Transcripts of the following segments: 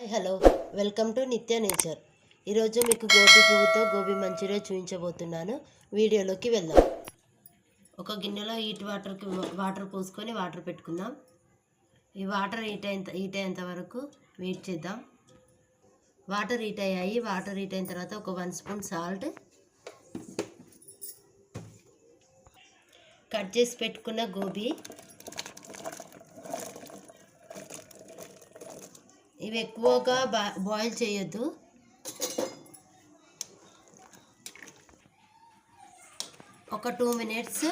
Hi hello. Welcome to Nitya nature. ఈరోజు మీకు గోబీ పువ్వుతో గోబీ మంచూరియా చూపించబోతున్నాను. వీడియోలోకి వెళ్దాం. ఒక గిన్నెలో హీట్ వాటర్కి వాటర్ పోసుకొని వాటర్ పెట్టుకుందాం. ఈ వాటర్ హీట్ అయిన హీట్ అయ్యేంత వరకు వెయిట్ చేద్దాం. వాటర్ హీట్ అయ్యాయి. వాటర్ హీట్ అయిన తర్వాత ఒక వన్ స్పూన్ సాల్ట్ కట్ చేసి పెట్టుకున్న గోబీ ఇవి ఎక్కువగా బా బాయిల్ చేయొద్దు. ఒక టూ మినిట్స్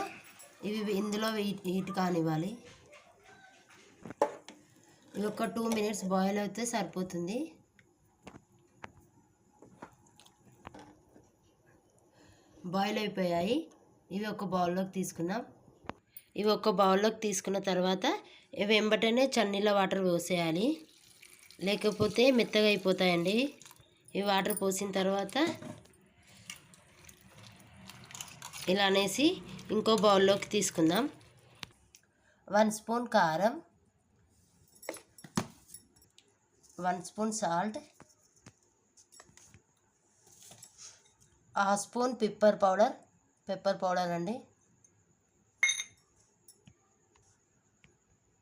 ఇవి ఇందులో హీట్ హీట్ కానివ్వాలి. ఇవి ఒక టూ మినిట్స్ బాయిల్ అయితే సరిపోతుంది. బాయిల్ అయిపోయాయి. ఇవి ఒక బౌల్లోకి తీసుకున్నాం ఇవి ఒక బౌల్లోకి తీసుకున్న తర్వాత ఇవి వెంబటనే చన్నీళ్ళ వాటర్ పోసేయాలి. లేకపోతే మెత్తగా అయిపోతాయండి. ఈ వాటర్ పోసిన తర్వాత ఇలా అనేసి ఇంకో బౌల్లోకి తీసుకుందాం. వన్ స్పూన్ కారం one spoon salt half spoon pepper powder pepper powder అండి.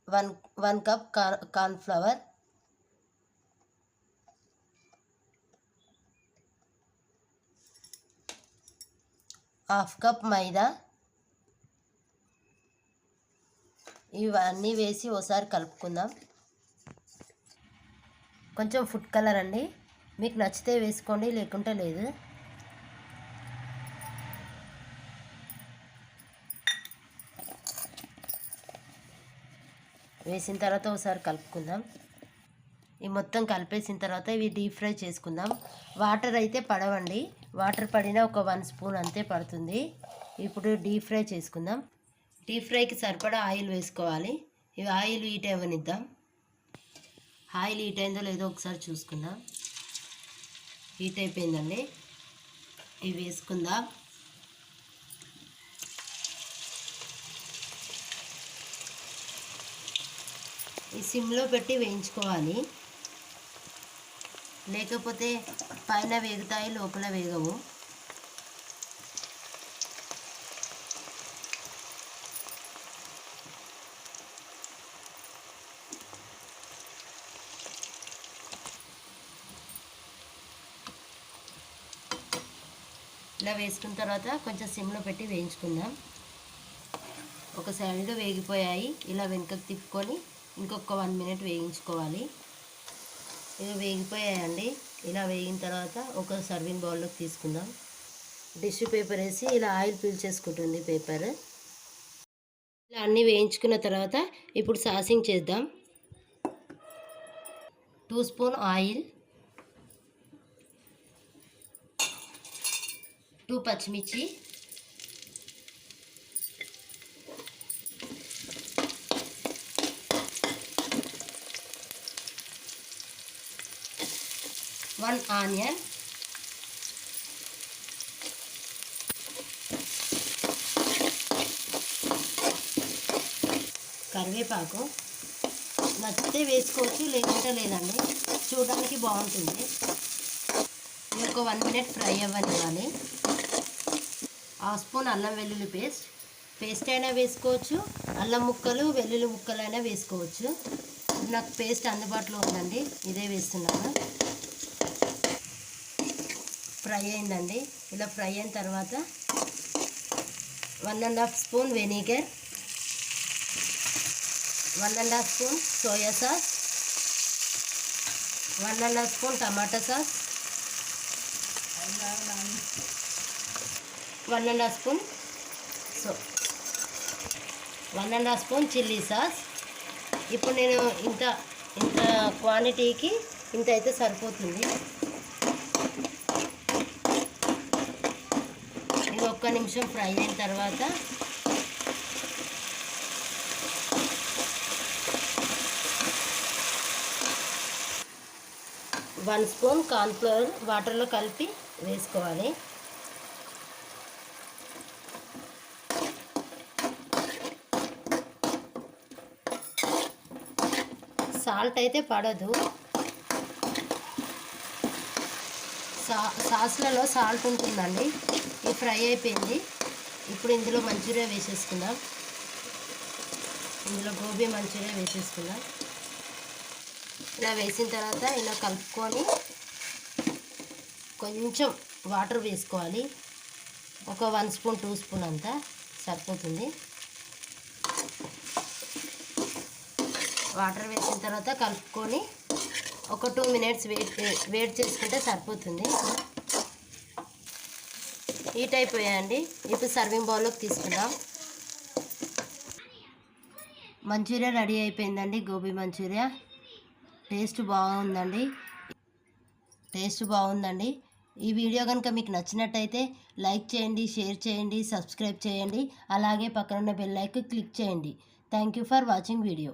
One one cup car cornflour half cup maida. ఇవన్నీ వేసి ఒకసారి కలుపుకుందాం. కొంచెం ఫుడ్ కలర్ అండి. మీకు నచ్చితే వేసుకోండి లేకుంటే లేదు. వేసిన తర్వాత ఒకసారి కలుపుకుందాం. ఈ మొత్తం కలిపేసిన తర్వాత ఇవి డీప్ ఫ్రై చేసుకుందాం. వాటర్ అయితే పడవండి. వాటర్ పడినా ఒక వన్ స్పూన్ అంతే పడుతుంది. ఇప్పుడు డీప్ ఫ్రై చేసుకుందాం. డీప్ ఫ్రైకి సరిపడా ఆయిల్ వేసుకోవాలి. ఇవి ఆయిల్ హీట్ అవ్వనిద్దాం. ఆయిల్ హీట్ అయిందో లేదో ఒకసారి చూసుకుందాం. హీట్ అయిపోయిందండి. ఇవి వేసుకుందాం. ఈ సిమ్లో పెట్టి వేయించుకోవాలి. లేకపోతే పైన వేగుతాయి లోపల వేగవు. ఇలా వేసుకున్న తర్వాత కొంచెం సిమ్లో పెట్టి వేయించుకుందాం. ఒక సైడ్ వేగిపోయాయి ఇలా వెనుకకు తిప్పుకొని ఇంకొక వన్ మినిట్ వేయించుకోవాలి. ఇవి వేగిపోయాయండి. ఇలా వేగిన తర్వాత ఒక సర్వింగ్ బౌల్లోకి తీసుకుందాం. టిష్యూ పేపర్ వేసి ఇలా ఆయిల్ పీల్చేసుకుంటుంది పేపర్ ఇలా అన్నీ వేయించుకున్న తర్వాత ఇప్పుడు సాసింగ్ చేద్దాం. టూ స్పూన్ ఆయిల్ టూ పచ్చిమిర్చి. వన్ ఆనియన్ కరివేపాకు. నచ్చితే వేసుకోవచ్చు లేకుంటే లేదండి. చూడడానికి బాగుంటుంది. ఇది ఒక వన్ మినిట్ ఫ్రై అవ్వనివ్వాలి. హాఫ్ స్పూన్ అల్లం వెల్లుల్లి పేస్ట్. పేస్ట్ అయినా వేసుకోవచ్చు. అల్లం ముక్కలు వెల్లుల్లి ముక్కలు అయినా వేసుకోవచ్చు. నాకు పేస్ట్ అందుబాటులో ఉందండి. ఇదే వేస్తున్నాను. ఫ్రై అయిందండి. ఇలా ఫ్రై అయిన తర్వాత one and half spoon vinegar one and half spoon soya sauce one and half spoon tomato sauce one and half spoon so one and half spoon chilli sauce. ఇప్పుడు నేను ఇంత ఇంత క్వాంటిటీకి ఇంత అయితే సరిపోతుంది ఇది ఒక్క నిమిషం ఫ్రై అయిన తర్వాత వన్ స్పూన్ కార్న్ఫ్లవర్ వాటర్లో కలిపి వేసుకోవాలి. సాల్ట్ అయితే పడదు. సా సాస్లలో సాల్ట్ ఉంటుందండి. ఇది ఫ్రై అయిపోయింది. ఇప్పుడు ఇందులో మంచూరియా వేసేసుకుందాం. ఇందులో గోబీ మంచూరియా వేసేసుకుందాం. ఇలా వేసిన తర్వాత ఇలా కలుపుకొని కొంచెం వాటర్ వేసుకోవాలి. ఒక వన్ స్పూన్ టూ స్పూన్ అంతా సరిపోతుంది. వాటర్ వేసిన తర్వాత కలుపుకొని ఒక టూ మినిట్స్ వెయిట్ వెయిట్ చేసుకుంటే సరిపోతుంది. హీట్ అయిపోయాయండి ఇప్పుడు సర్వింగ్ బౌల్లోకి తీసుకుందాం. మంచూరియా రెడీ అయిపోయిందండి గోబీ మంచూరియా. టేస్ట్ బాగుందండి. టేస్ట్ బాగుందండి. ఈ వీడియో కనుక మీకు నచ్చినట్టయితే లైక్ చేయండి షేర్ చేయండి సబ్స్క్రైబ్ చేయండి. అలాగే పక్కనున్న బెల్ ఐకాన్ క్లిక్ చేయండి. Thank you for watching video.